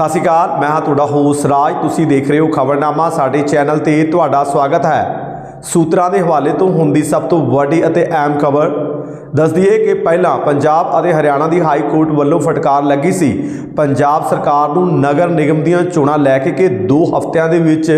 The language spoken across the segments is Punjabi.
ਸਤਿ ਸ਼੍ਰੀ ਅਕਾਲ, ਮੈਂ ਹਾਂ ਤੁਹਾਡਾ ਹੋਸ ਰਾਜ। ਤੁਸੀਂ ਦੇਖ ਰਹੇ ਹੋ ਖਬਰਨਾਮਾ, ਸਾਡੇ ਚੈਨਲ ਤੇ ਤੁਹਾਡਾ ਸਵਾਗਤ ਹੈ। ਸੂਤਰਾਂ ਦੇ ਹਵਾਲੇ ਤੋਂ ਹੁੰਦੀ ਸਭ ਤੋਂ ਵੱਡੀ ਅਤੇ ਅਹਿਮ ਖਬਰ ਦੱਸਦੀ ਹੈ ਕਿ ਪਹਿਲਾਂ ਪੰਜਾਬ ਅਤੇ ਹਰਿਆਣਾ ਦੀ ਹਾਈ ਕੋਰਟ ਵੱਲੋਂ ਫਟਕਾਰ ਲੱਗੀ ਸੀ। ਪੰਜਾਬ ਸਰਕਾਰ ਨੂੰ ਨਗਰ ਨਿਗਮ ਦੀਆਂ ਚੋਣਾਂ ਲੈ ਕੇ ਕਿ 2 ਹਫ਼ਤਿਆਂ ਦੇ ਵਿੱਚ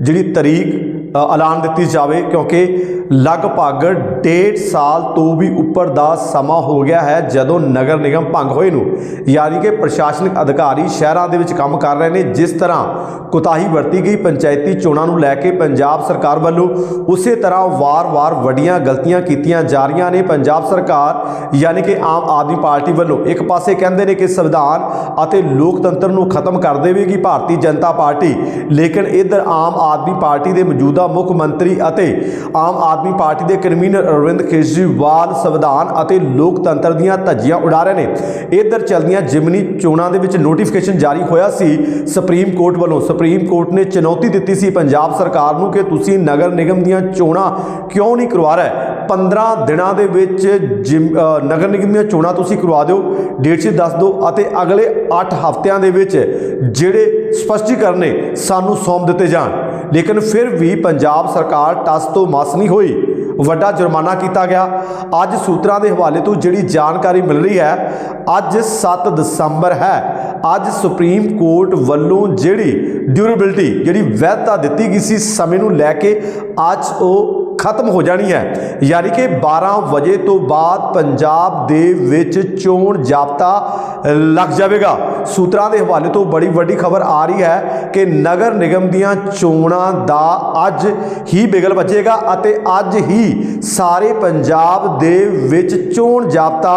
ਜਿਹੜੀ ਤਰੀਕ ਐਲਾਨ ਦਿੱਤੀ ਜਾਵੇ, ਕਿਉਂਕਿ ਲਗਭਗ ਡੇਢ ਸਾਲ ਤੋਂ ਵੀ ਉੱਪਰ ਦਾ ਸਮਾਂ ਹੋ ਗਿਆ ਹੈ ਜਦੋਂ ਨਗਰ ਨਿਗਮ ਭੰਗ ਹੋਏ ਨੂੰ। ਯਾਨੀ ਕਿ ਪ੍ਰਸ਼ਾਸਨਿਕ ਅਧਿਕਾਰੀ ਸ਼ਹਿਰਾਂ ਦੇ ਵਿੱਚ ਕੰਮ ਕਰ ਰਹੇ ਨੇ, ਜਿਸ ਤਰ੍ਹਾਂ ਕੁਤਾਹੀ ਵਰਤੀ ਗਈ, ਪੰਚਾਇਤੀ ਚੋਣਾਂ ਨੂੰ ਲੈ ਕੇ ਪੰਜਾਬ ਸਰਕਾਰ ਵੱਲੋਂ ਉਸੇ ਤਰ੍ਹਾਂ ਵਾਰ-ਵਾਰ ਵੱਡੀਆਂ ਗਲਤੀਆਂ ਕੀਤੀਆਂ ਜਾ ਰਹੀਆਂ ਨੇ। ਪੰਜਾਬ ਸਰਕਾਰ, ਯਾਨੀ ਕਿ ਆਮ ਆਦਮੀ ਪਾਰਟੀ ਵੱਲੋਂ ਇੱਕ ਪਾਸੇ ਕਹਿੰਦੇ ਨੇ ਕਿ ਸੰਵਿਧਾਨ ਅਤੇ ਲੋਕਤੰਤਰ ਨੂੰ ਖਤਮ ਕਰ ਦੇਵੇਗੀ ਭਾਰਤੀ ਜਨਤਾ ਪਾਰਟੀ, ਲੇਕਿਨ ਇਧਰ ਆਮ ਆਦਮੀ ਪਾਰਟੀ ਦੇ ਮੌਜੂਦਾ ਮੁੱਖ ਮੰਤਰੀ ਅਤੇ ਆਮ ਆਦਮੀ ਆਦਮੀ ਪਾਰਟੀ ਦੇ ਕਨਵੀਨਰ ਅਰਵਿੰਦ ਕੇਜਰੀਵਾਲ ਸੰਵਿਧਾਨ ਅਤੇ ਲੋਕਤੰਤਰ ਦੀਆਂ ਧੱਜੀਆਂ ਉਡਾ ਰਹੇ ਨੇ। ਇਧਰ ਚੱਲਦੀਆਂ ਜਿਮਨੀ ਚੋਣਾਂ ਦੇ ਵਿੱਚ ਨੋਟੀਫਿਕੇਸ਼ਨ ਜਾਰੀ ਹੋਇਆ ਸੀ। ਸੁਪਰੀਮ ਕੋਰਟ ਵੱਲੋਂ, ਸੁਪਰੀਮ ਕੋਰਟ ਨੇ ਚੁਣੌਤੀ ਦਿੱਤੀ ਸੀ ਪੰਜਾਬ ਸਰਕਾਰ ਨੂੰ ਕਿ ਤੁਸੀਂ ਨਗਰ ਨਿਗਮ ਦੀਆਂ ਚੋਣਾਂ ਕਿਉਂ ਨਹੀਂ ਕਰਵਾ ਰਹੇ? 15 ਦਿਨਾਂ ਦੇ ਵਿੱਚ ਜਿਮ- ਨਗਰ ਨਿਗਮ ਦੀਆਂ ਚੋਣਾਂ ਤੁਸੀਂ ਕਰਵਾ ਦਿਓ, ਡੇਟ ਸ਼ੀਟ ਦੱਸ ਦਿਓ ਅਤੇ ਅਗਲੇ 8 ਹਫ਼ਤਿਆਂ ਦੇ ਵਿੱਚ ਜਿਹੜੇ ਸਪਸ਼ਟੀਕਰਨ ਨੇ, ਸਾਨੂੰ ਸੌਂਪ ਦਿੱਤੇ ਜਾਣ। ਲੇਕਿਨ ਫਿਰ ਵੀ ਪੰਜਾਬ ਸਰਕਾਰ ਟਸ ਤੋਂ ਮਸ ਨਹੀਂ ਹੋਈ। ਵੱਡਾ ਜੁਰਮਾਨਾ ਕੀਤਾ ਗਿਆ। ਅੱਜ ਸੂਤਰਾਂ ਦੇ ਹਵਾਲੇ ਤੋਂ ਜਿਹੜੀ ਜਾਣਕਾਰੀ ਮਿਲ ਰਹੀ ਹੈ, ਅੱਜ 7 ਦਸੰਬਰ ਹੈ। ਅੱਜ ਸੁਪਰੀਮ ਕੋਰਟ ਵੱਲੋਂ ਜਿਹੜੀ ਡਿਊਰੇਬਿਲਟੀ, ਜਿਹੜੀ ਵੈਧਤਾ ਦਿੱਤੀ ਗਈ ਸੀ ਸਮੇਂ ਨੂੰ ਲੈ ਕੇ ਅੱਜ ਉਹ ਖਤਮ ਹੋ ਜਾਣੀ ਹੈ। ਯਾਨੀ ਕਿ 12 ਵਜੇ ਤੋਂ ਬਾਅਦ ਪੰਜਾਬ ਦੇ ਵਿੱਚ ਚੋਣ ਜਾਬਤਾ ਲੱਗ ਜਾਵੇਗਾ। ਸੂਤਰਾਂ ਦੇ ਹਵਾਲੇ ਤੋਂ ਬੜੀ ਵੱਡੀ ਖਬਰ ਆ ਰਹੀ ਹੈ ਕਿ ਨਗਰ ਨਿਗਮ ਦੀਆਂ ਚੋਣਾਂ ਦਾ ਅੱਜ ਹੀ ਬਿਗਲ ਵੱਜੇਗਾ ਅਤੇ ਅੱਜ ਹੀ ਸਾਰੇ ਪੰਜਾਬ ਦੇ ਵਿੱਚ ਚੋਣ ਜਾਬਤਾ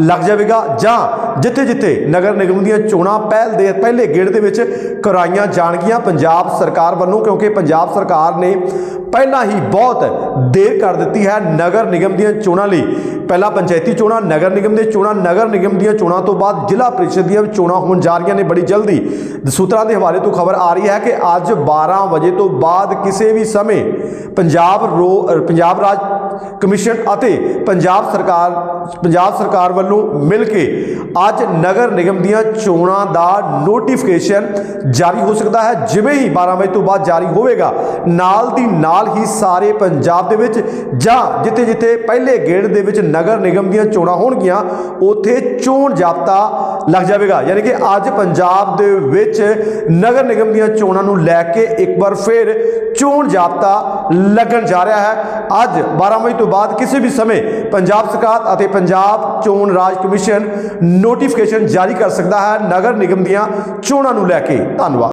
ਲੱਗ ਜਾਵੇਗਾ ਜਾਂ ਜਿੱਥੇ ਜਿੱਥੇ ਨਗਰ ਨਿਗਮ ਦੀਆਂ ਚੋਣਾਂ ਪਹਿਲ ਦੇ ਪਹਿਲੇ ਗੇੜ ਦੇ ਵਿੱਚ ਕਰਾਈਆਂ ਜਾਣਗੀਆਂ ਪੰਜਾਬ ਸਰਕਾਰ ਵੱਲੋਂ, ਕਿਉਂਕਿ ਪੰਜਾਬ ਸਰਕਾਰ ਨੇ ਪਹਿਲਾਂ ਹੀ ਬਹੁਤ ਦੇਰ ਕਰ ਦਿੱਤੀ ਹੈ ਨਗਰ ਨਿਗਮ ਦੀਆਂ ਚੋਣਾਂ ਲਈ। ਪਹਿਲਾਂ ਪੰਚਾਇਤੀ ਚੋਣਾਂ, ਨਗਰ ਨਿਗਮ ਦੇ ਚੋਣਾਂ, ਨਗਰ ਨਿਗਮ ਦੀਆਂ ਚੋਣਾਂ ਤੋਂ ਬਾਅਦ ਜ਼ਿਲ੍ਹਾ ਪ੍ਰੀਸ਼ਦ ਦੀਆਂ ਚੋਣਾਂ ਹੋਣ ਜਾ ਰਹੀਆਂ ਨੇ ਬੜੀ ਜਲਦੀ। ਸੂਤਰਾਂ ਦੇ ਹਵਾਲੇ ਤੋਂ ਖਬਰ ਆ ਰਹੀ ਹੈ ਕਿ ਅੱਜ 12 ਵਜੇ ਤੋਂ ਬਾਅਦ ਕਿਸੇ ਵੀ ਸਮੇਂ ਪੰਜਾਬ ਰੋ ਪੰਜਾਬ ਰਾਜ ਕਮਿਸ਼ਨ ਅਤੇ ਪੰਜਾਬ ਸਰਕਾਰ ਪੰਜਾਬ ਸਰਕਾਰ ਵੱਲੋਂ ਮਿਲ ਕੇ ਅੱਜ ਨਗਰ ਨਿਗਮ ਦੀਆਂ ਚੋਣਾਂ ਦਾ ਨੋਟੀਫਿਕੇਸ਼ਨ ਜਾਰੀ ਹੋ ਸਕਦਾ ਹੈ। ਜਿਵੇਂ ਹੀ 12 ਵਜੇ ਤੋਂ ਬਾਅਦ ਜਾਰੀ ਹੋਵੇਗਾ, ਨਾਲ ਦੀ ਨਾਲ ਹੀ ਸਾਰੇ ਪੰਜਾਬ ਦੇ ਵਿੱਚ ਜਾਂ ਜਿੱਥੇ ਜਿੱਥੇ ਪਹਿਲੇ ਗੇੜ ਦੇ ਵਿੱਚ ਨਗਰ ਨਿਗਮ ਦੀਆਂ ਚੋਣਾਂ ਹੋਣਗੀਆਂ, ਉੱਥੇ ਚੋਣ ਜਾਬਤਾ ਲੱਗ ਜਾਵੇਗਾ। ਯਾਨੀ ਕਿ ਅੱਜ ਪੰਜਾਬ ਦੇ ਵਿੱਚ ਨਗਰ ਨਿਗਮ ਦੀਆਂ ਚੋਣਾਂ ਨੂੰ ਲੈ ਕੇ ਇੱਕ ਵਾਰ ਫਿਰ ਚੋਣ ਜਾਬਤਾ ਲੱਗਣ ਜਾ ਰਿਹਾ ਹੈ। ਅੱਜ 12 ਵਜੇ ਤੋਂ ਬਾਅਦ ਕਿਸੇ ਵੀ ਸਮੇਂ ਪੰਜਾਬ ਸਰਕਾਰ ਅਤੇ ਪੰਜਾਬ ਚੋਣ ਰਾਜ ਕਮਿਸ਼ਨ ਨੋਟੀਫਿਕੇਸ਼ਨ ਜਾਰੀ ਕਰ ਸਕਦਾ ਹੈ। ਨਗਰ ਨਿਗਮ ਦੀਆਂ ਚੋਣਾਂ ਨੂੰ ਲੈ ਕੇ। ਧੰਨਵਾਦ।